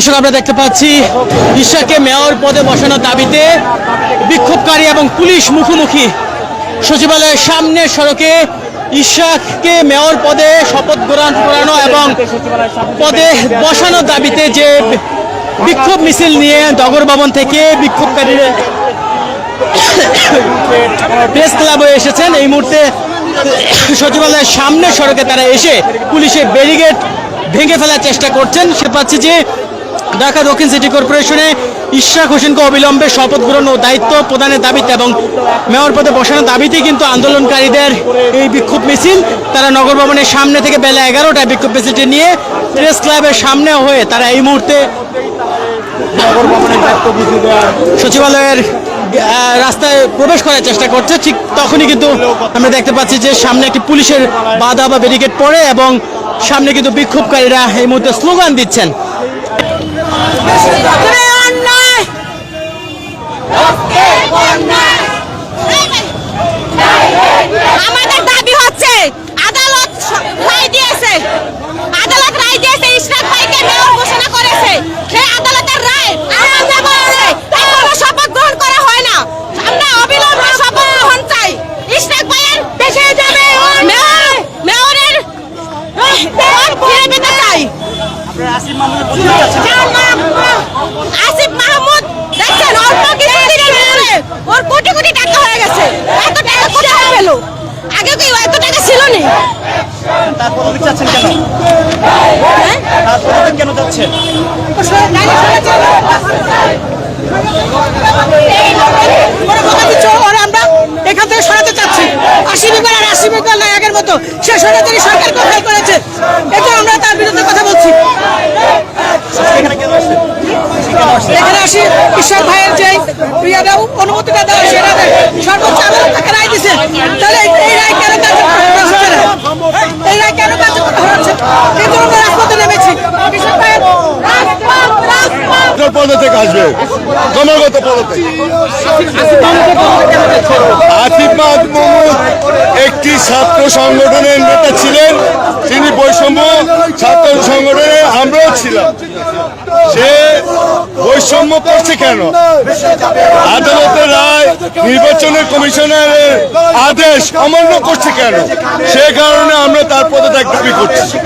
দর্শক, আমরা দেখতে পাচ্ছি ঈশাকে মেয়র পদে বসানোর দাবিতে বিক্ষোভকারী এবং পুলিশ মুখোমুখি। সচিবালয়ের সামনে সড়কে ঈশাককে মেয়র পদে শপথ গ্রহণ করানো এবং পদে বসানোর দাবিতে যে বিক্ষোভ মিছিল নিয়ে নগর ভবন থেকে বিক্ষোভকারীরা প্রেস ক্লাবে এসেছেন। এই মুহূর্তে সচিবালয়ের সামনে সড়কে তারা এসে পুলিশের ব্যারিগেড ভেঙে ফেলার চেষ্টা করছেন। সে পাচ্ছে যে ঢাকা দক্ষিণ সিটি কর্পোরেশনে ইশরাক হোসেনকে অবিলম্বে শপথ গ্রহণ ও দায়িত্ব প্রদানের দাবিতে এবং মেয়র পদে বসানোর দাবিতে কিন্তু আন্দোলনকারীদের এই বিক্ষোভ মিছিল। তারা নগর ভবনের সামনে থেকে বেলা এগারোটায় বিক্ষোভ মিছিলটি নিয়ে প্রেস ক্লাবের সামনে হয়ে তারা এই মুহূর্তে সচিবালয়ের রাস্তায় প্রবেশ করার চেষ্টা করছে। ঠিক তখনই কিন্তু আমরা দেখতে পাচ্ছি যে সামনে একটি পুলিশের বাধা বা ব্যারিকেড পড়ে এবং সামনে কিন্তু বিক্ষোভকারীরা এই মুহূর্তে স্লোগান দিচ্ছেন। আমাদের দাবি হচ্ছে আদালত রায় দিয়েছে। আদালত রায় দিয়েছে ইশরাক ভাইকে মেয়র ঘোষণা করেছে। সেই আদালতের রায় আমাদের শপথ গ্রহণ করা হয় না। আমরা অবিলম্বে শপথ গ্রহণ চাই। ইশরাক ভাইয়ের দেশে যাবে মেয়র মেয়রের ফিরে পেতে চাই। আসিফ মাহমুদ দেখছেন? অল্প কিছুদিনের ভিতরে ওর কোটি কোটি টাকা হয়ে গেছে। এত টাকা কোথায় পেল? আগে কি এত টাকা ছিল নি? তার পদবি চাচ্ছেন কেন? হ্যাঁ? কেন যাচ্ছেন ওরা কথা দিচ্ছে ওরা আমরা এখান থেকে সরাতে চাচ্ছি। আশি আর আশি বিঘা নাই আগের মতো। সে সরাসরি সরকার করেছে। এটা আমরা তার বিরুদ্ধে কথা বলছি এখানে কেন আসছেন কেন আসছেন এখানে আসি ঈশ্বর ভাইয়ের যে ইয়েটা অনুমতিটা দেওয়া সর্বোচ্চ আদালত তাকে রায় দিছে। তাহলে এই- রায় কেন হচ্ছে না? এই রায় কেন হচ্ছে? একটি ছাত্র সংগঠনের নেতা ছিলেন। আমরাও ছিলাম সে বৈষম্য করছে কেন? আদালতের রায় নির্বাচনের কমিশনারের আদেশ অমান্য করছে কেন? সে কারণে আমরা তার পদত্যাগ দাবি করছি।